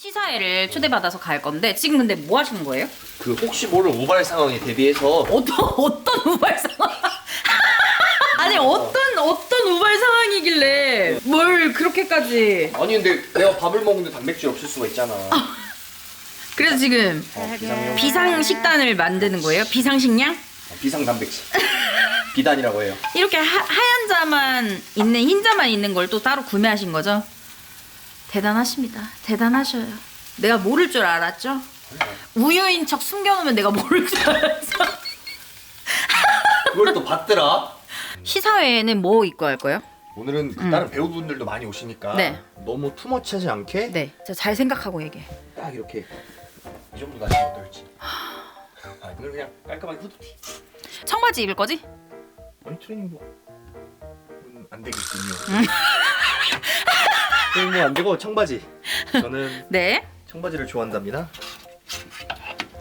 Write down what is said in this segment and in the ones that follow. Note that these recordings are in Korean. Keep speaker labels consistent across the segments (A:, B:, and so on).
A: 시사회를 초대받아서 갈 건데 지금 근데 뭐 하시는 거예요?
B: 그 혹시 모를 우발 상황에 대비해서
A: 어떤 어떤 우발 상황? 아니 어떤 어떤 우발 상황이길래 뭘 그렇게까지?
B: 아니 근데 내가 밥을 먹는데 단백질 없을 수가 있잖아.
A: 그래서 지금
B: 어, 비상용
A: 비상 식단을 만드는 거예요? 비상 식량?
B: 비상 단백질 비단이라고 해요.
A: 이렇게 하, 하얀 자만 있는 흰 자만 있는 걸 또 따로 구매하신 거죠? 대단하십니다. 대단하셔요. 내가 모를 줄 알았죠? 우유인 척 숨겨놓으면 내가 모를 줄 알았어.
B: 그걸 또 봤더라.
A: 시사회에는 뭐 입고 할 거예요?
B: 오늘은 그 다른 배우분들도 많이 오시니까
A: 네.
B: 너무 투머치하지 않게
A: 네, 잘 생각하고 얘기해.
B: 딱 이렇게 이 정도 나시면 어떨지. 아, 오늘 그냥 깔끔하게 후드티.
A: 청바지 입을 거지?
B: 아니 트레이닝복 음, 안 되겠군요. 트레이닝복 안 되고 청바지. 저는
A: 네,
B: 청바지를 좋아한답니다.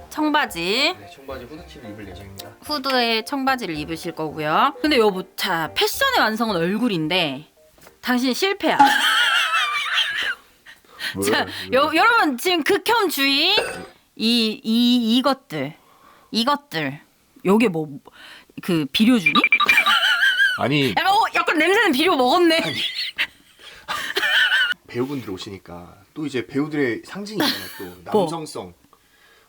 A: 청바지.
B: 네, 청바지 후드티를 입을 예정입니다.
A: 후드에 청바지를 입으실 거고요. 근데 여보, 자 패션의 완성은 얼굴인데 당신 실패야. 자, 여, 여러분 지금 극혐 주의 이, 이 이것들 이것들 요게 뭐 그 비료 주니?
B: 아니
A: 약간 어, 약간 냄새는 비료 먹었네.
B: 배우분들 오시니까 또 이제 배우들의 상징이잖아 또
A: 뭐?
B: 남성성.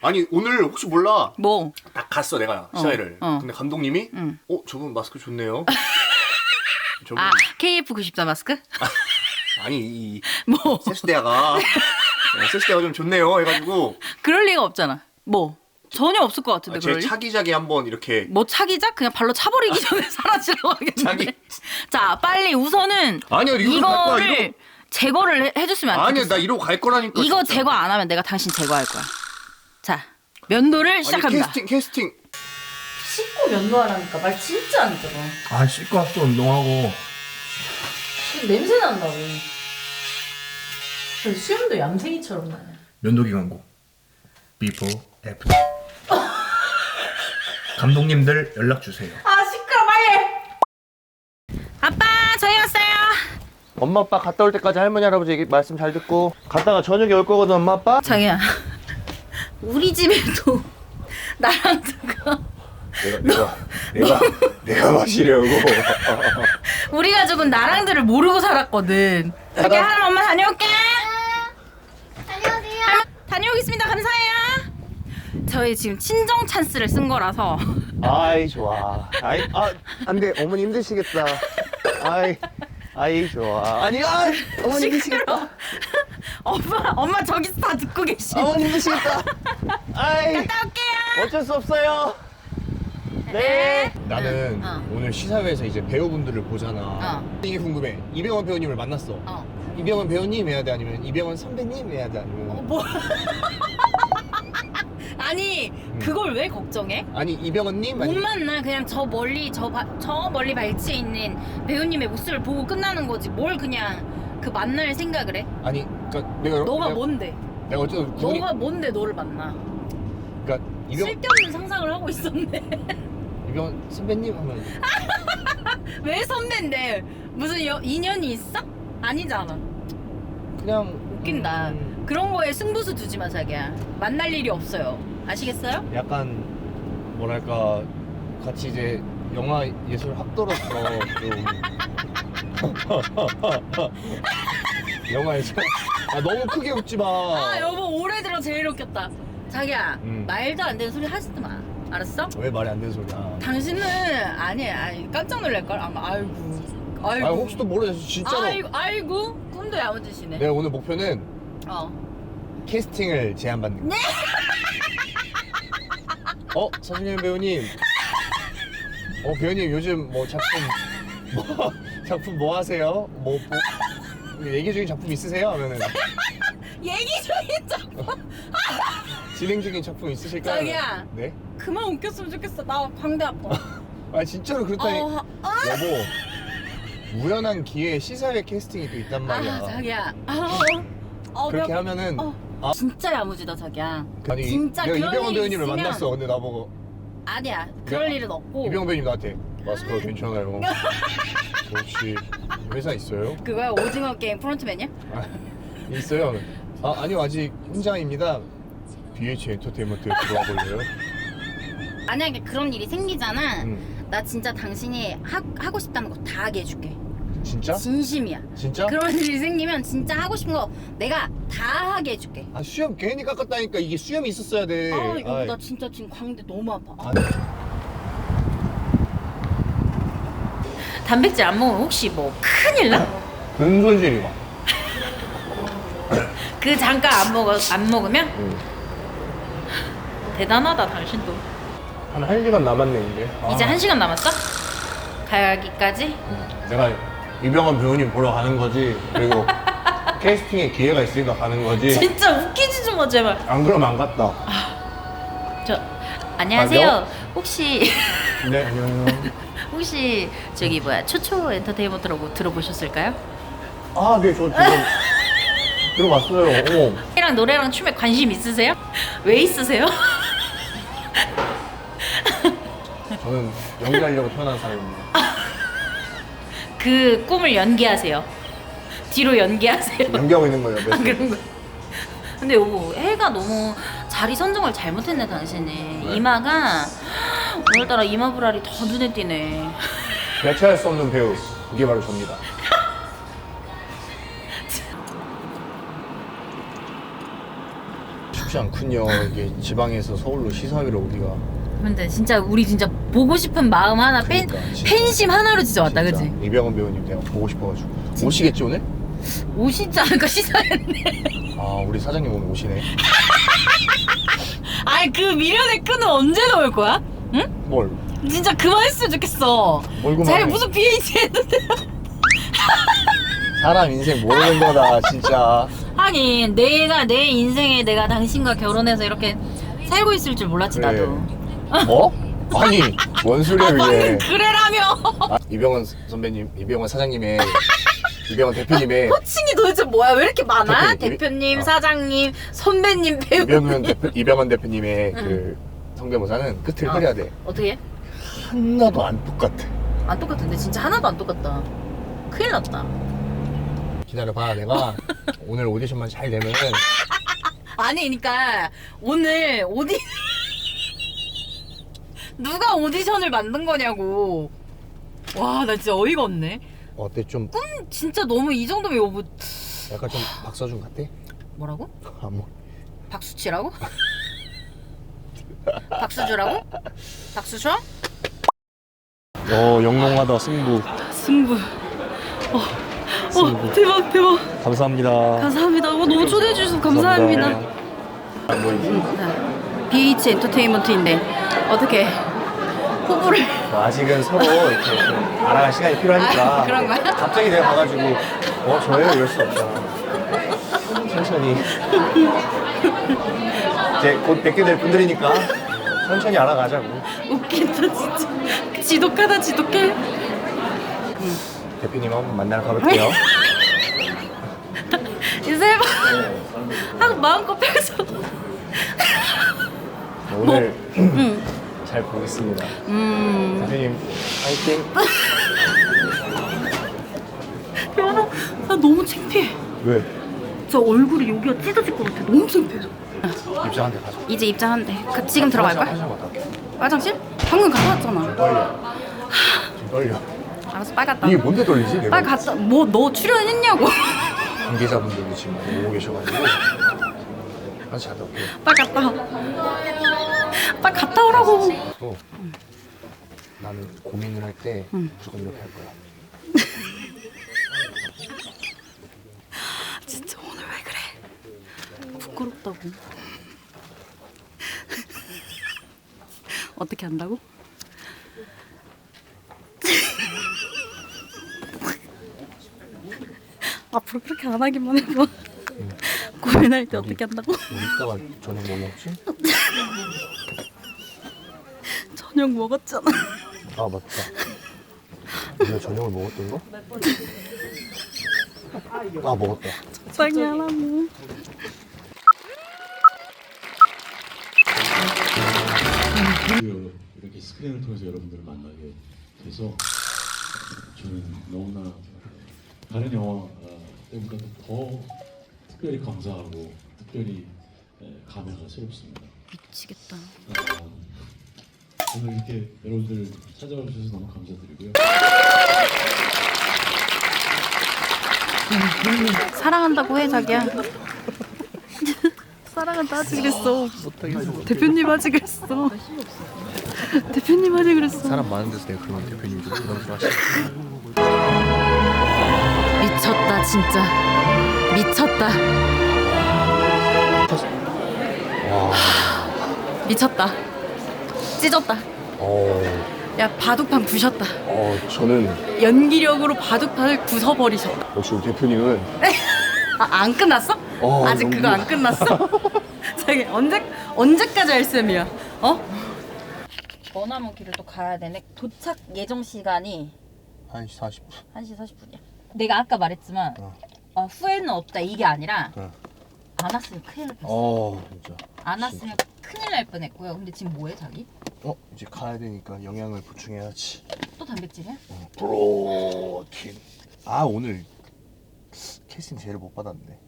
B: 아니 오늘 혹시 몰라
A: 뭐?
B: 딱 갔어 내가 시사회를.
A: 어.
B: 근데 감독님이
A: 응.
B: 어 저분 마스크 좋네요. 저분
A: 아 KF94 마스크?
B: 아니 이
A: 뭐?
B: 세수대야가 네, 세수대가 좀 좋네요 해가지고
A: 그럴 리가 없잖아. 뭐? 전혀 없을 것 같은데
B: 아, 제
A: 그럴 리?
B: 차기작에 한번 이렇게
A: 뭐 차기자? 그냥 발로 차버리기 전에 사라지라고 하겠는데.
B: 자기-
A: 자, 빨리 우선은
B: 아니요 이거
A: 이거를
B: 이거
A: 제거를 해, 해줬으면 안 되겠어.
B: 나 이러고 갈 거라니까
A: 이거
B: 진짜.
A: 제거 안 하면 내가 당신 제거할 거야. 자, 면도를
B: 아니,
A: 시작합니다.
B: 캐스팅 캐스팅
A: 씻고 면도하라니까 말 진짜 안 들어.
B: 아 씻고 와서 운동하고
A: 냄새 난다고. 수염도 얌생이처럼 나네.
B: 면도기 광고 비포 애프터 감독님들 연락 주세요
A: 아 시끄러 빨리. 아빠 저희 왔어요.
B: 엄마 아빠 갔다 올 때까지 할머니 할아버지 얘기 말씀 잘 듣고 갔다가 저녁에 올 거거든 엄마 아빠
A: 자기야, 우리 집에도 나랑 누가
B: 내가 내가 내가 내가 마시려고
A: 우리 가족은 나랑들을 모르고 살았거든. 이렇게 하람 엄마 다녀올게.
C: 안녕하세요.
A: 다녀오겠습니다. 감사해요. 저희 지금 친정 찬스를 쓴 거라서
B: 아이 좋아 아이 아 안돼 어머니 힘드시겠다 아이 아이 좋아. 아니 아 어머니 힘드시겠다.
A: 엄마 엄마 저기서 다 듣고 계시.
B: 어머니 힘드시겠다. 아이
A: 갔다 올게요.
B: 어쩔 수 없어요. 네. 나는
A: 어.
B: 오늘 시사회에서 이제 배우분들을 보잖아.
A: 어.
B: 이게 궁금해. 이병헌 배우님을 만났어.
A: 어.
B: 이병헌 배우님 해야 돼? 아니면 이병헌 선배님 해야 돼? 아니면
A: 어, 뭐? 아니 그걸 왜 걱정해?
B: 아니 이병헌님
A: 못
B: 아니
A: 만나 그냥 저 멀리 저, 바, 저 멀리 발치에 있는 배우님의 모습을 보고 끝나는 거지 뭘 그냥 그 만날 생각을 해?
B: 아니 그러니까 내가
A: 너가
B: 내가,
A: 뭔데?
B: 내가 어쨌든 기분이
A: 너가 뭔데 너를 만나?
B: 그러니까 이병
A: 쓸데없는 상상을 하고 있었네.
B: 이병헌 선배님 하면
A: 왜 선배인데 무슨 여, 인연이 있어? 아니잖아.
B: 그냥
A: 웃긴다.
B: 음,
A: 그런 거에 승부수 두지 마 자기야. 만날 일이 없어요. 아시겠어요?
B: 약간 뭐랄까 같이 이제 영화 예술 학도로서 좀 영화에서 아 너무 크게 웃지 마.
A: 아 여보 올해 들어 제일 웃겼다. 자기야
B: 음.
A: 말도 안 되는 소리 하지도 마. 알았어?
B: 왜 말이 안 되는 소리야?
A: 당신은 아니야 아니, 깜짝 놀랄 걸 아마 아이고 아이고
B: 아 혹시 또 모르겠어 진짜로.
A: 아이고 아이고 꿈도 야무지시네.
B: 내가 오늘 목표는
A: 어.
B: 캐스팅을 제안받는 거. 어 서준현 배우님. 어 배우님 요즘 뭐 작품 뭐 작품 뭐 하세요? 뭐, 뭐 얘기 중인 작품 있으세요? 하면은
A: 얘기 중인 척
B: 진행 중인 작품 있으실까요?
A: 자기야.
B: 네?
A: 그만 웃겼으면 좋겠어. 나 광대 아파.
B: 아 진짜로 그렇다니
A: 어, 아,
B: 여보 우연한 기회에 시사회 캐스팅이 또 있단 말이야
A: 아 자기야. 아, 어,
B: 그렇게
A: 배 아파.
B: 하면은
A: 어.
B: 아.
A: 진짜 야무지다 자기야.
B: 아니
A: 진짜
B: 내가
A: 그런
B: 이병헌
A: 일이
B: 배우님을
A: 있으면-
B: 만났어 근데 나보고
A: 아니야. 그럴
B: 야,
A: 일은 없고.
B: 이병헌 배우님 나한테 마스크 괜찮아요 혹시 회사 있어요?
A: 그거야 오징어 게임 프론트맨이야?
B: 아, 있어요 아 아니요 아직 현장입니다. BH 엔터테인먼트에 들어와 볼래요?
C: 만약에 그런 일이 생기잖아.
B: 음.
C: 나 진짜 당신이 하, 하고 싶다는 거 다 하게 해줄게.
B: 진짜?
C: 진심이야.
B: 진짜?
C: 그런 일이 생기면 진짜 하고 싶은 거 내가 다 하게 해줄게.
B: 아 수염 괜히 깎았다니까 이게 수염이 있었어야 돼.
C: 아 이거
B: 아이.
C: 나 진짜 지금 광대 너무 아파.
B: 아,
A: 단백질 안 먹으면 혹시 뭐 큰일 나?
B: 근손실이 막.
A: 그 잠깐 안 먹어 안 먹으면
B: 응.
A: 대단하다 당신도.
B: 한 1시간 남았네 이제. 아.
A: 이제 한 시간 남았어? 가기까지?
B: 내가 이병헌 배우님 보러 가는 거지. 그리고 캐스팅에 기회가 있으니까 가는 거지.
A: 진짜 웃기지 좀 마 제발.
B: 안 그러면 안 갔다.
A: 저 안녕하세요.
B: 가죠?
A: 혹시
B: 네 안녕하세요.
A: 혹시 저기 뭐야 초초 엔터테인먼트라고 들어보셨을까요?
B: 아, 네, 저 지금 들어봤어요. 어머.
A: 노래랑 노래랑 춤에 관심 있으세요? 왜 있으세요?
B: 저는 연기하려고 태어난 사람입니다.
A: 그 꿈을 연기하세요. 뒤로 연기하세요.
B: 연기하고 있는 거예요.
A: 아,
B: 몇
A: 그런 거. 근데 여보 해가 너무 자리 선정을 잘못했네 당신이
B: 왜?
A: 이마가 오늘따라 이마 불알이 더 눈에 띄네
B: 대체할 수 없는 배우. 그게 바로 접니다. 쉽지 않군요. 이게 지방에서 서울로 시사회를 오기가.
A: 근데 진짜 우리 진짜 보고 싶은 마음 하나 팬,
B: 그러니까, 진짜.
A: 팬심 하나로 진짜 왔다
B: 진짜.
A: 그치?
B: 이병헌 배우님 내가 보고 싶어가지고. 오시겠지 오늘?
A: 오시지 않을까 시사했네
B: 아 우리 사장님 오늘 오시네.
A: 아니 그 미련의 끈은 언제 넣을 거야? 응?
B: 뭘?
A: 진짜 그만했으면 좋겠어? 자기 무슨 BH 했는데
B: 사람 인생 모르는 거다 진짜.
A: 하긴 내가 내 인생에 내가 당신과 결혼해서 이렇게 살고 있을 줄 몰랐지
B: 그래.
A: 나도
B: 뭐? 아니 그게.
A: 방금 그래라며
B: 아, 이병헌 선배님, 이병헌 사장님의 이병헌 대표님의
A: 호칭이 도대체 뭐야? 왜 이렇게 많아?
B: 대표님,
A: 대표님,
B: 어.
A: 사장님, 선배님, 배우.
B: 이병헌 대표 이병헌 대표님의 그 성대모사는 끝을
A: 어.
B: 흐려야 돼.
A: 어떻게 해?
B: 하나도 안 똑같아.
A: 안 똑같은데 진짜 하나도 안 똑같다. 큰일 났다.
B: 기다려봐, 내가 오늘 오디션만 잘 되면은
A: 아니, 그러니까 오늘 오디 누가 오디션을 만든 거냐고. 와, 나 진짜 어이가 없네.
B: 어때 좀
A: 진짜 너무 이 정도면 여보
B: 약간 좀 박서준 같아?
A: 뭐라고?
B: 아 뭐.
A: 박수치라고? 박수주라고? 박수쳐?
B: 어 영롱하다 승부.
A: 승부. 어, 어, 대박, 대박.
B: 감사합니다.
A: 감사합니다. 어, 너무 초대해 주셔서 감사합니다.
B: 아, 뭐
A: 자, BH 엔터테인먼트인데 어떻게 호불을
B: 아직은 서로 이렇게 좀 알아갈 시간이 필요하니까.
A: 아, 그런 거야?
B: 갑자기 내가 가가지고 어 저예요 이럴 수 없잖아. 천천히. 이제 곧 뵙게 될 분들이니까 천천히 알아가자고.
A: 웃긴다 진짜 지독하다 지독해.
B: 대표님 한번 만나러 가볼게요.
A: 이제 해봐. 하고 마음껏 펴서.
B: 오늘
A: 응.
B: 잘 보겠습니다.
A: 음.
B: 대표님 파이팅.
A: 여보, 나 너무 창피해.
B: 왜?
A: 저 얼굴이 여기가 찢어질 것 같아. 너무 창피해서.
B: 입장한테 가자.
A: 이제 입장한대. 가- 지금 들어갈 거야?
B: 화장실 갔다 올게.
A: 화장실? 방금 갔다 왔잖아.
B: 떨려. 좀 떨려.
A: 알았어, 빨리 갔다.
B: 이게 뭔데 떨리지? 내가
A: 빨리 갔다. 뭐 너 출연했냐고.
B: 관계자분들도 지금 많이 오고 계셔가지고 화장실 갔다 올게요.
A: 빨리 갔다. 와. 빨리 갔다 오라고.
B: 또 나는 고민을 할때
A: 응.
B: 무조건 이렇게 할 거야.
A: 진짜 오늘 왜 그래? 부끄럽다고. 어떻게 한다고? 앞으로 그렇게 안 하기만 해봐. 고민할 때 어떻게 한다고?
B: 우리 이따가 저녁 뭐 먹지?
A: 저녁 먹었잖아.
B: 아 맞다. 우리가 저녁을 먹었던 거? 아 먹었다.
A: 적당히 하라고.
D: 드디어 이렇게 스크린을 통해서 여러분들을 만나게 돼서 저는 너무나 다른 영화 때보다 더 특별히 감사하고 특별히 예, 감회가 새롭습니다.
A: 미치겠다.
D: 아, 오늘 이렇게 여러분들 찾아와 주셔서 너무 감사드리고요.
A: 사랑한다고 해 자기야. 사랑한다 하지 그랬어. 대표님 하지 그랬어. 대표님 하지 그랬어.
B: 사람 많은 데서 내가 그러면 대표님 좀 부담스러워하시죠
A: 미쳤다 진짜. 미쳤다. 미쳤다. 찢었다.
B: 어,
A: 야 바둑판 부셨다.
B: 어 저는
A: 연기력으로 바둑판을 부숴버리셨다.
B: 역시 우리 대표님은
A: 아, 안 끝났어?
B: 어,
A: 아직
B: 너무
A: 그거 안 끝났어? 자기 언제 언제까지 할 셈이야? 어? 머나무길을 또 가야 되네. 도착 예정 시간이
B: 1시 40분
A: 1시 40분이야. 내가 아까 말했지만
B: 어.
A: 아, 후회는 없다 이게 아니라
B: 어.
A: 안 왔으면 큰일 날 뻔했어.
B: 어 진짜
A: 안 왔으면 큰일 날 뻔했고요. 근데 지금 뭐해 자기?
B: 어 이제 가야 되니까 영양을 보충해야지.
A: 또 단백질이야?
B: 어, 프로틴. 아 오늘 캐스팅 제일 못 받았네.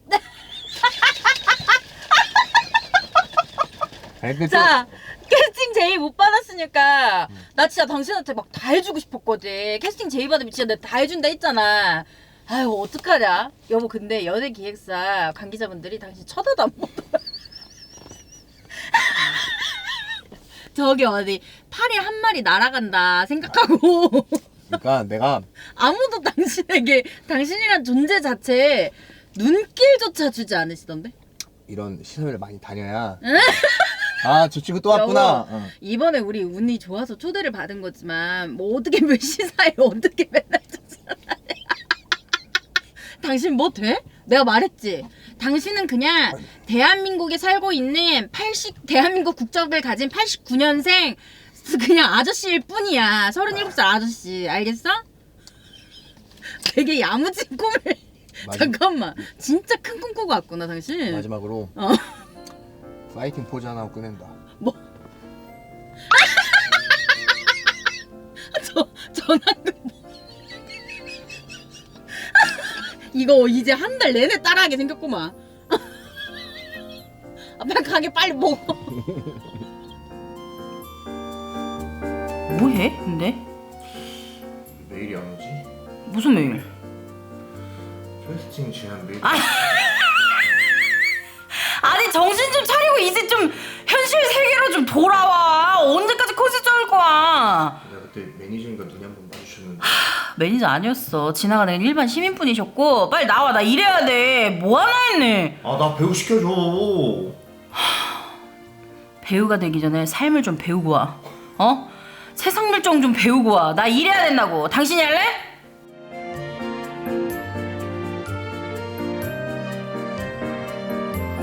B: 아니 근데 또
A: 자 캐스팅 제의 못 받았으니까 나 진짜 당신한테 막 다 해주고 싶었거든. 캐스팅 제의 받으면 진짜 내가 다 해준다 했잖아. 아유 어떡하냐? 여보 근데 연예 기획사 관계자분들이 당신 쳐다도 안 보더라 저기 어디 팔이 한 마리 날아간다 생각하고
B: 그러니까 내가
A: 아무도 당신에게 당신이란 존재 자체에 눈길조차 주지 않으시던데
B: 이런 시설을 많이 다녀야 아 저 친구 또 왔구나. 어.
A: 이번에 우리 운이 좋아서 초대를 받은 거지만 뭐 어떻게 몇 시사에 어떻게 맨날 쫓아다녀 당신 뭐 돼? 내가 말했지 당신은 그냥 대한민국에 살고 있는 80 대한민국 국적을 가진 89년생 그냥 아저씨일 뿐이야 37살 아저씨 알겠어? 되게 야무진 꿈을
B: 마지-
A: 잠깐만 진짜 큰 꿈 꾸고 왔구나 당신
B: 마지막으로
A: 어.
B: 파이팅 포즈 하나 하고 끝낸다
A: 뭐? 저 전화금 이거 이제 한 달 내내 따라하게 생겼구만. 아, 빨리 가게 빨리 먹어. 뭐해 근데?
B: 메일이 안 오지?
A: 무슨 메일?
B: 캐스팅 제안 메일.
A: 아니 정신 좀 차리고 이제 좀 현실 세계로 좀 돌아와. 언제까지 코스 쩔 거야?
B: 내가 그때 매니저님과 눈이 한번마 주쳤는데
A: 매니저 아니었어. 지나가는 일반 시민분이셨고 빨리 나와 나 일해야 돼. 뭐 하나 했네.
B: 아 나 배우 시켜줘
A: 배우가 되기 전에 삶을 좀 배우고 와. 어? 세상 물정 좀 배우고 와. 나 일해야 된다고. 당신이 할래?